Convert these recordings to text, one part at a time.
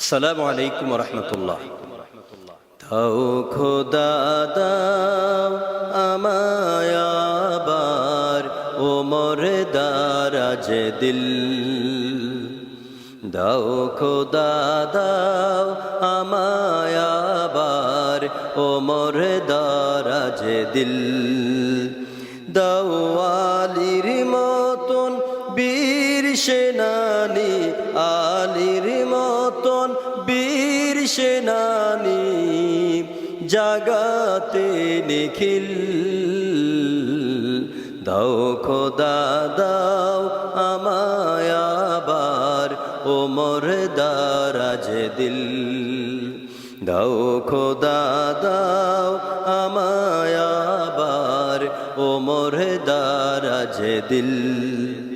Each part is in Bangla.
আসসালামু আলাইকুম রহমতুল্লাহ। দাও খোদা, দাও আমায়াবার ওমর দারাজ দিল। দাও খোদা, দাও আমায়াবার ওমর দারাজ দিল। মতন বীর সেনানি জাগাতে নিখিল। দাও খোদা, দাও আমায়াবার ওমর দারাজ দিল। দাও খোদা, দাও আমায়াবার ওমর দারাজ দিল।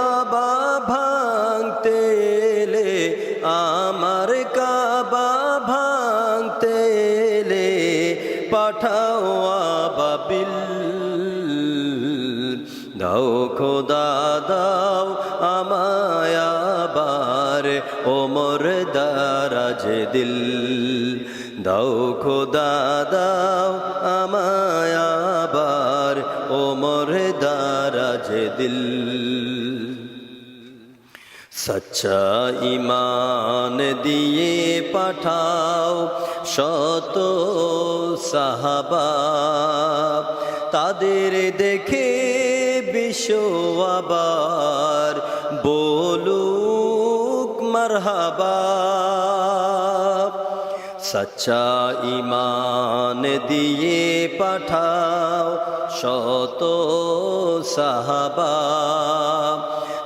পাঠাও আবাবিল। দাও খোদা, দাও আমায়াবার ওমর দারাজ দিল। দাও খোদা, দাও আমায়াবার ওমর দারাজ দিল। সচ্চা ইমান দিয়ে পাঠাও শত সাহাবা। তাদের দেখে বিশ্ব আবার বলুক মারহাবা। সচ্চা ইমান দিয়ে পাঠাও শত সাহাবা।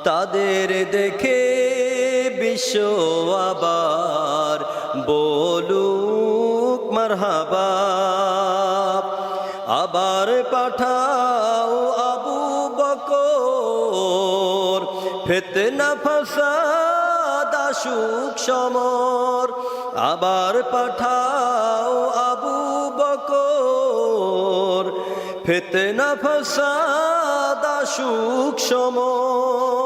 তাদের দেখে বিশ্ব আবার, বলুক মারহাবা। আবার পাঠাও আবু বকর, ফেতনা ফাসাদ আসুক সমর। আবার পাঠাও আবু বকর, ফেতনা ফাসাদ আসুক সমর।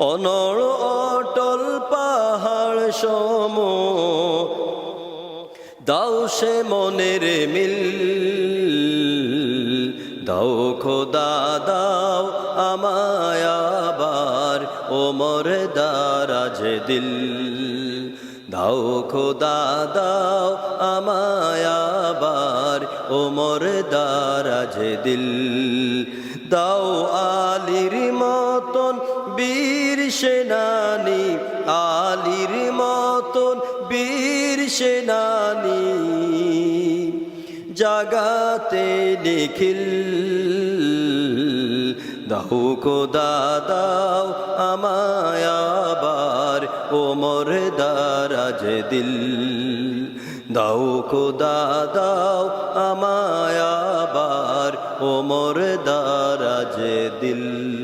অনড় অটল পাহাড় সম। দাও সে মনের মিল। দাও খোদা, দাও আমায়াবার ওমর দারাজ দিল। দাও খোদা, দাও আমায়াবার ওমর দারাজ দিল। দাও আলির মতন বীর সেনানি, আলির মতন বীর সেনানি। জাগাতে নিখিল দাও খোদা দাও আমায়াবার ওমর দারাজ দিল। দাও খোদা দাও আমায়াবার ওমর দারাজ দিল।